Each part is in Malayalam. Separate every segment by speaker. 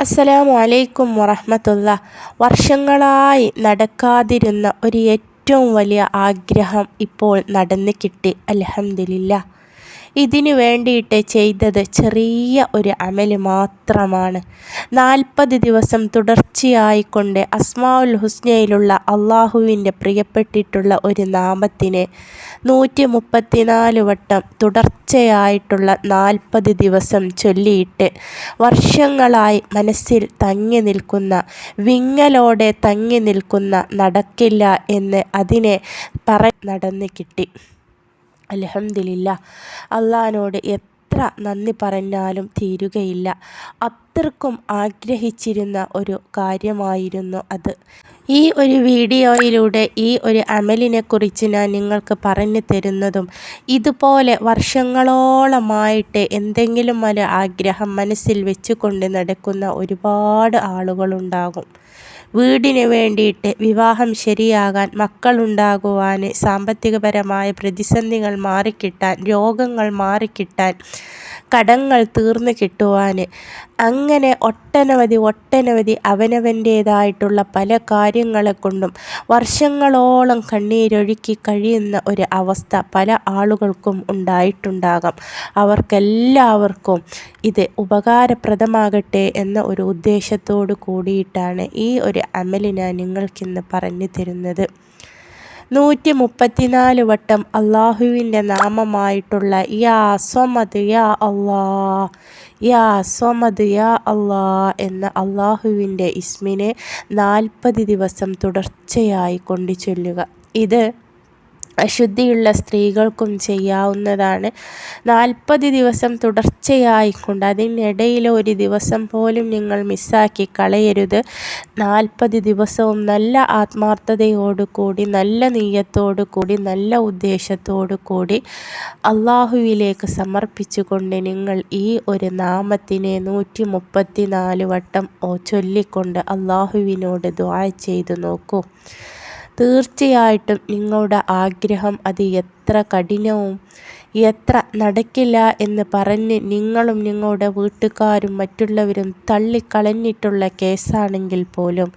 Speaker 1: അസ്സലാമു അലൈക്കും വറഹമത്തുള്ള. വർഷങ്ങളായി നടക്കാതിരുന്ന ഒരു ഏറ്റവും വലിയ ആഗ്രഹം ഇപ്പോൾ നടന്നു കിട്ടി. അലഹമില്ല ഇതിനു വേണ്ടിയിട്ട് ചെയ്തത് ചെറിയ ഒരു അമൽ മാത്രമാണ്. നാൽപ്പത് ദിവസം തുടർച്ചയായിക്കൊണ്ട് അസ്മാവുൽ ഹുസ്നയിലുള്ള അള്ളാഹുവിന്റെ പ്രിയപ്പെട്ടിട്ടുള്ള ഒരു നാമത്തിനെ നൂറ്റി മുപ്പത്തിനാല് വട്ടം തുടർച്ചയായിട്ടുള്ള നാൽപ്പത് ദിവസം ചൊല്ലിയിട്ട് വർഷങ്ങളായി മനസ്സിൽ തങ്ങി നിൽക്കുന്ന വിങ്ങലോടെ തങ്ങി നിൽക്കുന്ന നടക്കില്ല എന്ന് അതിനെ പറ നടന്ന് കിട്ടി. അലഹമില്ല അള്ളഹാനോട് എത്ര നന്ദി പറഞ്ഞാലും തീരുകയില്ല. അത്രക്കും ആഗ്രഹിച്ചിരുന്ന ഒരു കാര്യമായിരുന്നു അത്. ഈ ഒരു വീഡിയോയിലൂടെ ഈ ഒരു അമലിനെക്കുറിച്ച് ഞാൻ നിങ്ങൾക്ക് പറഞ്ഞു തരുന്നതും ഇതുപോലെ വർഷങ്ങളോളമായിട്ട് എന്തെങ്കിലും ഒരു ആഗ്രഹം മനസ്സിൽ വെച്ചുകൊണ്ട് നടക്കുന്ന ഒരുപാട് ആളുകളുണ്ടാകും. വീടിന് വേണ്ടിയിട്ട് വിവാഹം ശരിയാകാൻ മക്കളുണ്ടാകുവാൻ സാമ്പത്തികപരമായ പ്രതിസന്ധികൾ മാറിക്കിട്ടാൻ രോഗങ്ങൾ മാറിക്കിട്ടാൻ കടങ്ങൾ തീർന്നു കിട്ടുവാൻ അങ്ങനെ ഒട്ടനവധി ഒട്ടനവധി അവനവന്റേതായിട്ടുള്ള പല കാര്യങ്ങളെ കൊണ്ടും വർഷങ്ങളോളം കണ്ണീരൊഴുക്കി കഴിയുന്ന ഒരു അവസ്ഥ പല ആളുകൾക്കും ഉണ്ടായിട്ടുണ്ടാകാം. അവർക്കെല്ലാവർക്കും ഇത് ഉപകാരപ്രദമാകട്ടെ എന്ന ഒരു ഉദ്ദേശത്തോടു കൂടിയിട്ടാണ് ഈ ഒരു അമലിനെ നിങ്ങൾക്കിന്ന് പറഞ്ഞു തരുന്നത്. നൂറ്റി മുപ്പത്തിനാല് വട്ടം അള്ളാഹുവിന്റെ നാമമായിട്ടുള്ള യാ സ്വമദ് യാ അള്ളാ യാ സ്വമദ് യാ അള്ളാ എന്ന അള്ളാഹുവിന്റെ ഇസ്മിനെ നാൽപ്പത് ദിവസം തുടർച്ചയായി കൊണ്ടു ചൊല്ലുക. ഇത് അശുദ്ധിയുള്ള സ്ത്രീകൾക്കും ചെയ്യാവുന്നതാണ്. നാൽപ്പത് ദിവസം തുടർച്ചയായിക്കൊണ്ട് അതിനിടയിൽ ഒരു ദിവസം പോലും നിങ്ങൾ മിസ്സാക്കി കളയരുത്. നാൽപ്പത് ദിവസവും നല്ല ആത്മാർത്ഥതയോടു കൂടി നല്ല നീയത്തോടു കൂടി നല്ല ഉദ്ദേശത്തോടു കൂടി അള്ളാഹുവിലേക്ക് സമർപ്പിച്ചുകൊണ്ട് നിങ്ങൾ ഈ ഒരു നാമത്തിനെ നൂറ്റി മുപ്പത്തി നാല് വട്ടം ചൊല്ലിക്കൊണ്ട് അള്ളാഹുവിനോട് ദ്വാ ചെയ്തു നോക്കൂ. തീർച്ചയായിട്ടും നിങ്ങളുടെ ആഗ്രഹം അത് എത്ര കഠിനവും എത്ര നടക്കില്ല എന്ന് പറഞ്ഞ് നിങ്ങളും നിങ്ങളുടെ വീട്ടുകാരും മറ്റുള്ളവരും തള്ളിക്കളഞ്ഞിട്ടുള്ള കേസാണെങ്കിൽ പോലും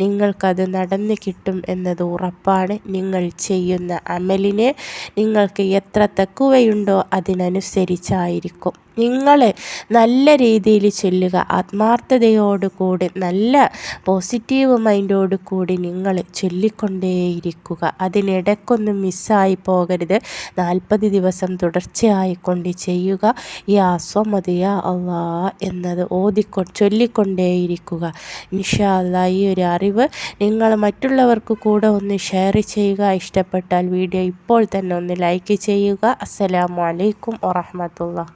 Speaker 1: നിങ്ങൾക്കത് നടന്നു കിട്ടും എന്നത് ഉറപ്പാണ്. നിങ്ങൾ ചെയ്യുന്ന അമലിനെ നിങ്ങൾക്ക് എത്ര തക്കുവയുണ്ടോ അതിനനുസരിച്ചായിരിക്കും. നിങ്ങൾ നല്ല രീതിയിൽ ചൊല്ലുക. ആത്മാർത്ഥതയോടുകൂടി നല്ല പോസിറ്റീവ് മൈൻഡോട് കൂടി നിങ്ങൾ ചൊല്ലിക്കൊണ്ടേയിരിക്കുക. അതിനിടയ്ക്കൊന്നും മിസ്സായി പോകരുത്. നാൽപ്പത് ദിവസം തുടർച്ചയായി കൊണ്ട് ചെയ്യുക. യാ അസ്വമതിയ അള്ളാ എന്നത് ഓതിക്കൊ ചൊല്ലിക്കൊണ്ടേയിരിക്കുക. ഇൻഷാ ഈ ഒരു അറിവ് നിങ്ങൾ മറ്റുള്ളവർക്ക് കൂടെ ഒന്ന് ഷെയർ ചെയ്യുക. ഇഷ്ടപ്പെട്ടാൽ വീഡിയോ ഇപ്പോൾ തന്നെ ഒന്ന് ലൈക്ക് ചെയ്യുക. അസ്സലാമു അലൈക്കും വറഹമത്തുള്ള.